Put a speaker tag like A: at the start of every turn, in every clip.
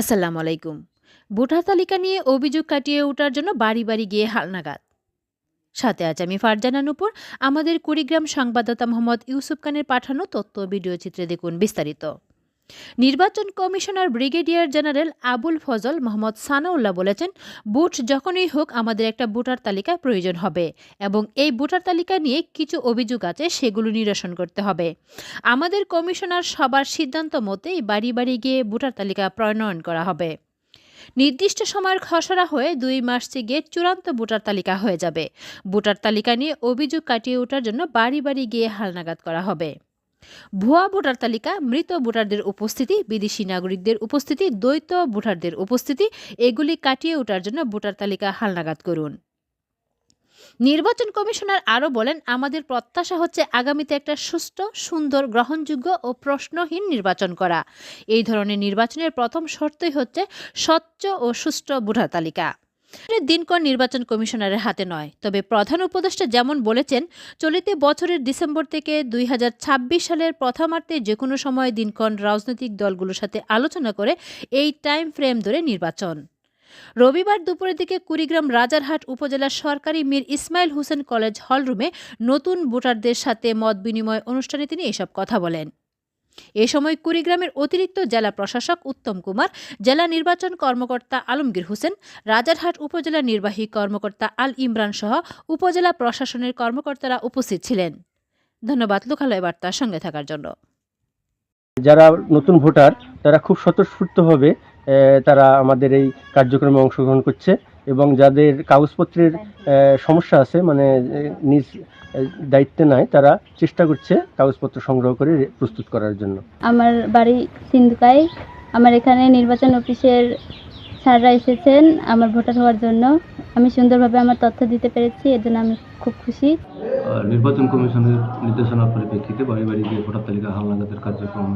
A: আসসালামু আলাইকুম। ভোটার তালিকা নিয়ে অভিযোগ কাটিয়ে ওঠার জন্য বাড়ি বাড়ি গিয়ে হালনাগাদ সাথে আজ আমি ফারজানা নুপুর। আমাদের কুড়িগ্রাম সংবাদদাতা মোহাম্মদ ইউসুফ খানের পাঠানো তথ্য ভিডিও চিত্রে দেখুন বিস্তারিত। নির্বাচন commissioner brigadier general Abul Fazal Mohammad Sanaullah বলেছেন, বুট যখনই হোক আমাদের একটা ভোটার তালিকা প্রয়োজন হবে এবং এই ভোটার তালিকা নিয়ে কিছু অভিযোগ আছে সেগুলো নিরসন করতে হবে। আমাদের কমিশনার সবার সিদ্ধান্ত মতেই বাড়ি বাড়ি গিয়ে ভোটার তালিকা প্রণয়ন করা হবে। নির্দিষ্ট সময়ের খসড়া হয়ে দুই মাস গিয়ে চূড়ান্ত ভোটার তালিকা হয়ে যাবে। ভোটার তালিকা নিয়ে অভিযোগ কাটিয়ে ওঠার জন্য বাড়ি বাড়ি গিয়ে হালনাগাদ করা হবে। ভুয়া ভোটার তালিকা, মৃত ভোটারদের উপস্থিতি, বিদেশি নাগরিকদের উপস্থিতি, দ্বৈত ভোটারদের উপস্থিতি, এগুলি কাটিয়ে ওঠার জন্য ভোটার তালিকা হালনাগাদ করুন। নির্বাচন কমিশনার আরও বলেন, আমাদের প্রত্যাশা হচ্ছে আগামীতে একটা সুষ্ঠু, সুন্দর, গ্রহণযোগ্য ও প্রশ্নহীন নির্বাচন করা। এই ধরনের নির্বাচনের প্রথম শর্তই হচ্ছে স্বচ্ছ ও সুষ্ঠু ভোটার তালিকা। দিনক্ষণ নির্বাচন কমিশনারের হাতে নয়। তবে প্রধান উপদেষ্টা যেমন বলেছেন, চলিত বছরের ডিসেম্বর থেকে দুই হাজার ছাব্বিশ সালের প্রথমার্ধে যে কোনো সময় দিনক্ষণ রাজনৈতিক দলগুলোর সাথে আলোচনা করে এই টাইম ফ্রেম ধরে নির্বাচন। রবিবার দুপুরের দিকে কুড়িগ্রাম রাজারহাট উপজেলার সরকারি মীর ইসমাইল হোসেন কলেজ হলরুমে নতুন ভোটারদের সাথে মত বিনিময় অনুষ্ঠানে তিনি এসব কথা বলেন। এ সময় কুড়িগ্রামের অতিরিক্ত জেলা প্রশাসক উত্তম কুমার, জেলা নির্বাচন কর্মকর্তা আলমগীর হোসেন, রাজারহাট উপজেলা নির্বাহী কর্মকর্তা আল ইমরান সহ উপজেলা প্রশাসনের কর্মকর্তারা উপস্থিত ছিলেন। ধন্যবাদ, লোকালয় বার্তার সঙ্গে থাকার জন্য।
B: যারা নতুন ভোটার, তারা খুব স্বতঃস্ফূর্তভাবে তারা আমাদের এই কার্যক্রমে অংশগ্রহণ করছে। এবং যাদের কাগজপত্রের সমস্যা আছে মানে নিজ দায়িত্বে নাই তারা চেষ্টা করছে কাগজপত্র সংগ্রহ করে প্রস্তুত করার জন্য।
C: আমার বাড়ি সিন্ধুকাই আমার এখানে নির্বাচন অফিসের স্যাররা এসেছেন আমার ভোটার হওয়ার জন্য। আমি সুন্দরভাবে আমার তথ্য দিতে পেরেছি এর জন্য আমি খুব খুশি।
D: নির্বাচন কমিশনের নির্দেশনার পরিপ্রেক্ষিতে বাড়ি বাড়ি গিয়ে ভোটার তালিকা হালনাগাদের কার্যক্রম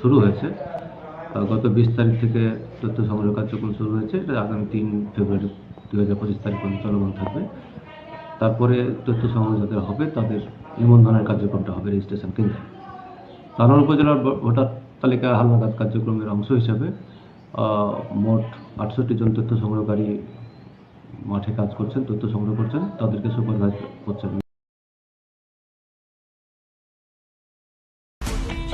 D: শুরু হয়েছে। গত বিশ তারিখ থেকে তথ্য সংগ্রহ কার্যক্রম শুরু হয়েছে এটা আগামী তিন ফেব্রুয়ারি দু হাজার পঁচিশ তারিখ পর্যন্ত চলমান থাকবে। তারপরে তথ্য সংগ্রহ যাদের হবে, তাদের নিবন্ধনের কার্যক্রমটা হবে রেজিস্ট্রেশন কেন্দ্রে। তানোর উপজেলার ভোটার তালিকা হালনাগাদ কার্যক্রমের অংশ হিসাবে মোট আটষট্টি জন তথ্য সংগ্রহকারী মাঠে কাজ করছেন, তথ্য সংগ্রহ করছেন। তাদেরকে